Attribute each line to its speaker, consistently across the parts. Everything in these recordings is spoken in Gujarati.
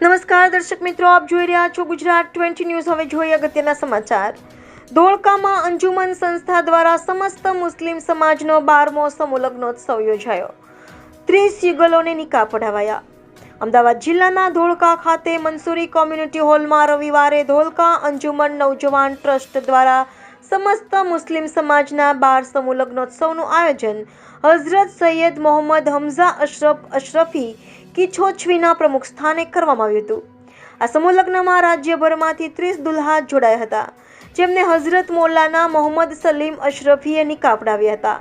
Speaker 1: નમસ્કાર, દર્શક મિત્રો, આપ જોઈ રહ્યા છો ગુજરાત ટ્વેન્ટી ન્યૂઝ. હવે જોઈએ અગત્યના સમાચાર. ધોળકામાં અંજુમન સંસ્થા દ્વારા સમસ્ત મુસ્લિમ સમાજનો બારમો સમૂહ લગ્નોત્સવ યોજાયો. ત્રીસ યુગલોને નિકાહ પઢાવાયા. અમદાવાદ જિલ્લાના ધોળકા ખાતે મંસૂરી કોમ્યુનિટી હોલમાં રવિવારે ધોળકા અંજુમન નવજવાન ટ્રસ્ટ દ્વારા સમસ્ત મુસ્લિમ સમાજના બાર સમૂહ લગ્નોત્સવનું આયોજન. હઝરત સૈયદ મોહમ્મદ હમઝા અશરફ અશરફી કિછોછવીના પ્રમુખ સ્થાને કરવામાં આવ્યું હતું. આ સમૂહ લગ્નમાં રાજ્યભરમાંથી ત્રીસ દુલ્હા જોડાયા હતા, જેમને હઝરત મોલાના મોહમ્મદ સલીમ અશરફીએ નિકાહ પડાવ્યા હતા.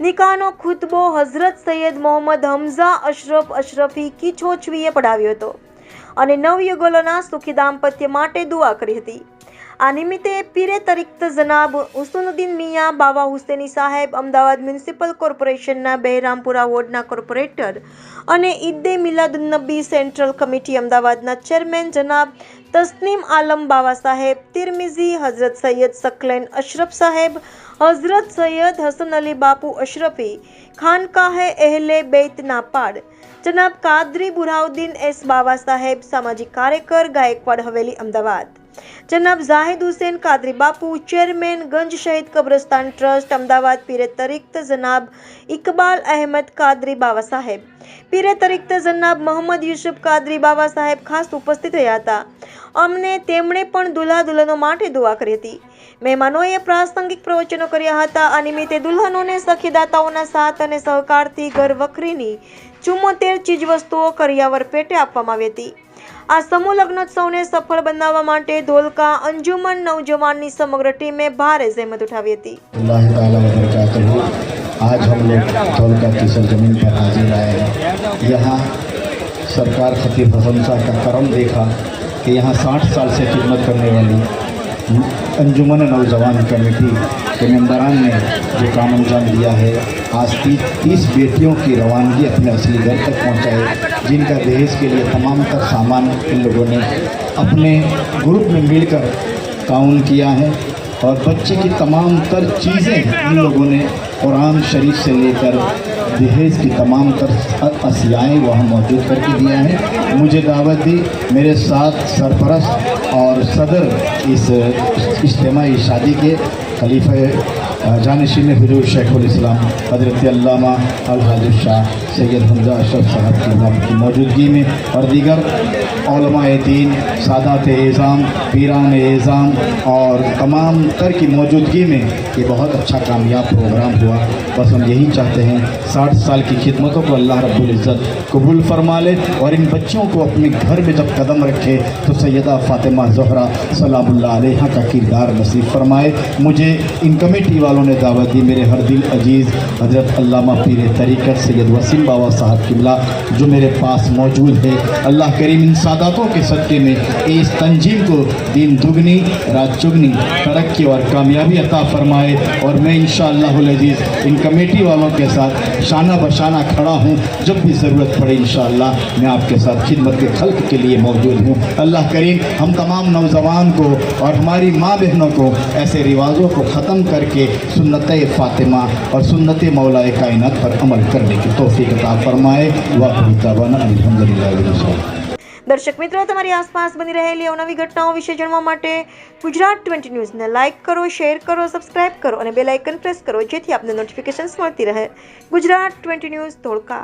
Speaker 1: નિકાહનો ખુતબો હઝરત સૈયદ મોહમ્મદ હમઝા અશરફ અશરફી કિછોછવીએ પડાવ્યો હતો અને નવયુગલોના સુખી દાંપત્ય માટે દુઆ કરી હતી. આ નિમિત્તે પીરે તરીક્ત જનાબ હુસનુદ્દીન મિયા, બાવા હુસેની સાહેબ, અમદાવાદ મ્યુનિસિપલ કોર્પોરેશનના બહેરામપુરા વોર્ડના કોર્પોરેટર અને ઈદે મિલાદુન્નબી સેન્ટ્રલ કમિટી અમદાવાદના ચેરમેન જનાબ તસ્નીમ આલમ બાવા સાહેબ, તિરમિઝી હઝરત સૈયદ સકલેન અશરફ સાહેબ, હઝરત સૈયદ હસન અલી બાપુ અશરફી, ખાનકાહે એહલે બેત નાપાડ, જનાબ કાદરી બુરાઉદ્દીન એસ બાવા સાહેબ, સામાજિક કાર્યકર ગાયકવાડ હવેલી અમદાવાદ. જનાબ જાહિદ હુસેન કાદરી બાપુ, ચેરમેન ગંજ શહીદ કબ્રસ્તાન ટ્રસ્ટ, અમદાવાદ પીરે તરીક્ત જનાબ ઇકબાલ અહેમદ કાદરી બાવા સાહેબ. પીરે તરીક્ત જનાબ મોહમ્મદ યુસુફ કાદરી બાવા સાહેબ ખાસ ઉપસ્થિત રહ્યા હતા. અમને તેમણે પણ દુલ્હા દુલ્હનો માટે દુઆ કરી હતી મહેમાનોએ પ્રાસંગિક પ્રવચનો કર્યા હતા આ નિમિત્તે દુલ્હનોને સખીદાતાઓના સાથ અને સહકારથી ઘર વખરીની ચુમ્મોતેર ચીજવસ્તુઓ કરિયાવર પેટે આપવામાં આવી હતી આ સમૂહ લગ્નોત્સવને સફળ બનાવવા માટે ધોલકા અંજુમન નવજવાનની સમગ્ર ટીમે ભારે જહેમત ઉઠાવી હતી
Speaker 2: अल्लाह ताला वबरकातुहू आज हम लोग धौलका की सरजमीन पर हाजिर आए हैं यहाँ सरकार खतीब हसन शाह का करम देखा کہ یہاں ساٹھ سال سے خدمت کرنے والی انجمن نوجوان کمیٹی کے ممبران نے جو کام انجام دیا ہے، آج تیس بیٹیوں کی روانگی اپنے اصلی گھر تک پہنچائے جن کا دہیز کے لیے تمام تر سامان ان لوگوں نے اپنے گروپ میں مل کر تعاون کیا ہے۔ اور بچے کی تمام تر چیزیں ان لوگوں نے قرآن شریف سے لے کر جہیز کی تمام تر اسیائیں وہاں موجود کر کے دیا ہے مجھے دعوت دی، میرے ساتھ سرپرست اور صدر اس اجتماعی شادی کے خلیفہ جانشین حضور شیخ الاسلام حضرت علامہ الحاظ شاہ سید حمزہ اشرف صاحب کی نام کی موجودگی میں اور دیگر علماء دین، سادات اعظام، پیران اعظام اور تمام تر کی موجودگی میں یہ بہت اچھا کامیاب پروگرام ہوا۔ بس ہم یہی چاہتے ہیں، ساٹھ سال کی خدمتوں کو اللہ رب العزت قبول فرما لے اور ان بچوں کو اپنے گھر میں جب قدم رکھے تو سیدہ فاطمہ زہرہ سلام اللہ علیہ کا کردار نصیب فرمائے۔ مجھے ان کمیٹی والوں والوں نے دعوت دی۔ میرے ہر دل عزیز حضرت علامہ پیر طریقت سید وسیم بابا صاحب قبلہ جو میرے پاس موجود ہے۔ اللہ کریم ان ساداتوں کے صدقے میں اس تنظیم کو دین دگنی، رات چگنی، ترقی اور کامیابی عطا فرمائے۔ اور میں انشاءاللہ العزیز ان کمیٹی والوں کے ساتھ شانہ بشانہ کھڑا ہوں۔ جب بھی ضرورت پڑے انشاءاللہ میں آپ کے ساتھ خدمت کے خلق کے لیے موجود ہوں۔ اللہ کریم ہم تمام نوجوان کو اور ہماری ماں بہنوں کو ایسے رواجوں کو ختم کر کے सुन्नत फ़ातिमा और सुन्नत मौला कायनात पर अमल करने की तोफ़ी अता फरमाए वाक़ाना अलहमदिल्ला
Speaker 1: દર્શક મિત્રો તમારી આસપાસ બની રહેલી અવનવી ઘટનાઓ વિશે જાણવા માટે ગુજરાત ટ્વેન્ટી ન્યૂઝને લાઇક કરો શેર કરો સબસ્ક્રાઇબ કરો અને બેલ આઇકન પ્રેસ કરો જેથી આપને નોટિફિકેશન્સ મળતી રહે ગુજરાત ટ્વેન્ટી ન્યૂઝ ધોળકા